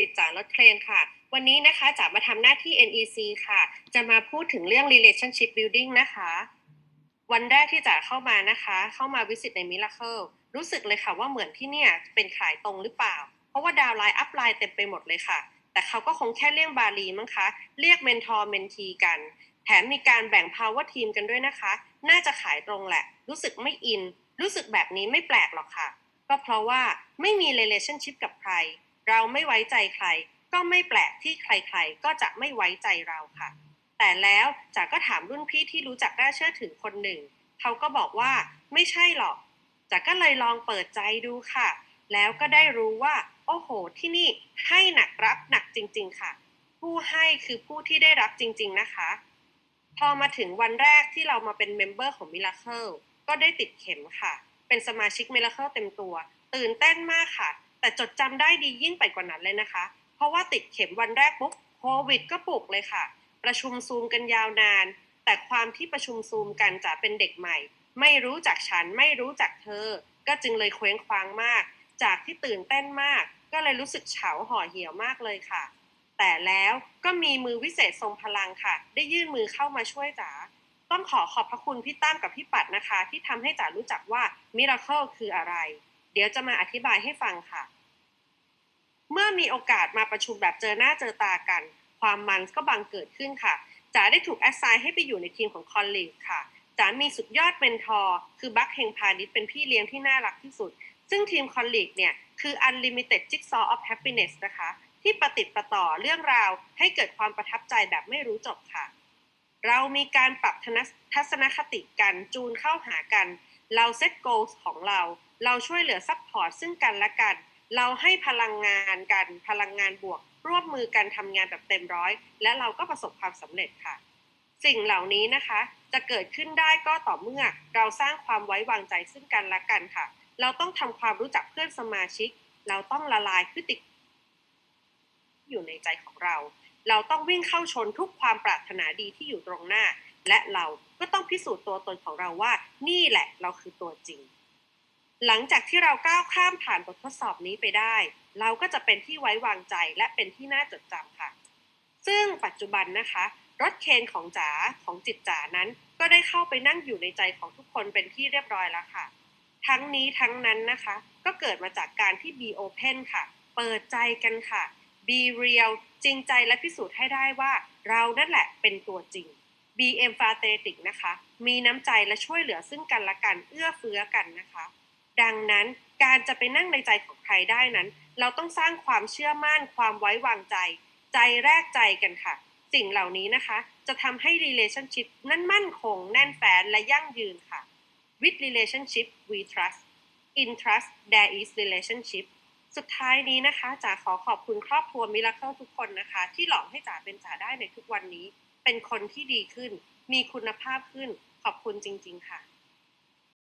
ติดจ๋ารถเทรนค่ะ วันนี้นะคะจ๋ามาทำหน้าที่ NEC ค่ะ จะมาพูดถึงเรื่อง relationship building นะคะ วันแรกที่จ๋าเข้ามานะคะ เข้ามาวิสิตใน Miracle รู้สึกเลยค่ะว่าเหมือนที่เนี่ยเป็นขายตรงหรือเปล่า เพราะว่าดาวไลน์อัพไลน์เต็มไปหมดเลยค่ะ แต่เขาก็คงแค่เรียกบาลีมั้งคะ เรียกเมนทอร์เมนทีกัน แถมมีการแบ่ง power team กันด้วยนะคะ น่าจะขายตรงแหละ รู้สึกไม่อิน รู้สึกแบบนี้ไม่แปลกหรอกค่ะ ก็เพราะว่าไม่มี relationship กับใคร เราไม่ไว้ใจใคร ก็ไม่แปลกที่ใครๆ ก็จะไม่ไว้ใจเราค่ะ แต่แล้วจ๋าก็ถามรุ่นพี่ที่รู้จักน่าเชื่อถือคนหนึ่ง เขาก็บอกว่าไม่ใช่หรอกจ๋าก็เลยลองเปิดใจดูค่ะ แล้วก็ได้รู้ว่า โอ้โห ที่นี่ให้หนักรับหนักจริง ๆ ค่ะ ผู้ให้คือผู้ที่ได้รับจริง ๆ นะคะ พอมาถึงวันแรกที่เรามาเป็นเมมเบอร์ของ Miracle ก็ได้ติดเข็มค่ะ เป็นสมาชิก Miracle เต็มตัว ตื่นเต้นมากค่ะ แต่จดจำได้ดียิ่งไปกว่านั้นเลยนะคะ เพราะว่าติดเข็มวันแรกปุ๊บโควิดก็ปลุกเลยค่ะ ประชุมซูมกันยาวนาน แต่ความที่ประชุมซูมกันจะเป็นเด็กใหม่ ไม่รู้จักฉันไม่รู้จักเธอ ก็จึงเลยเคว้งคว้างมาก จากที่ตื่นเต้นมาก ก็เลยรู้สึกเฉาห่อเหี่ยวมากเลยค่ะ แต่แล้วก็มีมือวิเศษทรงพลังค่ะ ได้ยื่นมือเข้ามาช่วยจ๋าต้องขอขอบพระคุณพี่ตั้มกับพี่ปัดนะคะ ที่ทำให้จ๋ารู้จักว่ามิราเคิลคืออะไร เดี๋ยวจะมาอธิบายให้ฟังค่ะ เมื่อมีโอกาสมาประชุมแบบเจอหน้าเจอตากัน ความมันก็บังเกิดขึ้นค่ะจ๋าได้ถูกแอสไซน์ให้ไปอยู่ในทีมของคอลลีกค่ะจ๋ามีสุดยอดเมนทอร์คือบัคเฮงพาณิชเป็นพี่เลี้ยงที่น่ารักที่สุด ซึ่งทีมคอลลีกเนี่ยคือ Unlimited Jigsaw of Happiness นะคะ ที่ประติดประต่อเรื่องราวให้เกิดความประทับใจแบบไม่รู้จบค่ะ เรามีการปรับทนัสทัศนคติกันจูนเข้าหากัน เราเซตโกลของเรา เราช่วยเหลือซัพพอร์ตซึ่งกันและกัน เราให้พลังงานกันพลังงานบวก ร่วมมือกันทำงานแบบเต็มร้อย และเราก็ประสบความสำเร็จค่ะ สิ่งเหล่านี้นะคะ จะเกิดขึ้นได้ก็ต่อเมื่อเราสร้างความไว้วางใจซึ่งกันและกันค่ะ เราต้องทำความรู้จักเพื่อนสมาชิก เราต้องละลายพฤติกรรมอยู่ในใจของเรา เราต้องวิ่งเข้าชนทุกความปรารถนาดีที่อยู่ตรงหน้า และเราก็ต้องพิสูจน์ตัวตนของเราว่า นี่แหละเราคือตัวจริง หลังจากที่เราก้าวข้ามผ่านบททดสอบนี้ไปได้ เราก็จะเป็นที่ไว้วางใจและเป็นที่น่าจดจำค่ะ ซึ่งปัจจุบันนะคะ รถเคนของจ๋าของจิตจ๋านั้น ก็ได้เข้าไปนั่งอยู่ในใจของทุกคนเป็นที่เรียบร้อยแล้วค่ะ ทั้งนี้ทั้งนั้นนะคะ ก็เกิดมาจากการที่ be open ค่ะ เปิดใจกันค่ะ be real จริงใจและพิสูจน์ให้ได้ว่าเรานั่นแหละเป็นตัวจริง be empathetic นะคะ มีน้ำใจและช่วยเหลือซึ่งกันและกันเอื้อเฟื้อกันนะคะ ดังนั้นการจะไปนั่งในใจของใครได้นั้น เราต้องสร้างความเชื่อมั่นความไว้วางใจ ใจแรกใจกันค่ะ สิ่งเหล่านี้นะคะ จะทำให้ relationship นั้นมั่นคง แน่นแฟนและยั่งยืนค่ะ with relationship we trust in trust there is relationship สุดท้ายนี้นะคะจ๋าขอขอบคุณครอบครัวมิราเคิลทุกคนนะคะ ที่หล่อมให้จ๋าเป็นจ๋าได้ในทุกวันนี้ เป็นคนที่ดีขึ้น มีคุณภาพขึ้น ขอบคุณจริง ๆ ค่ะ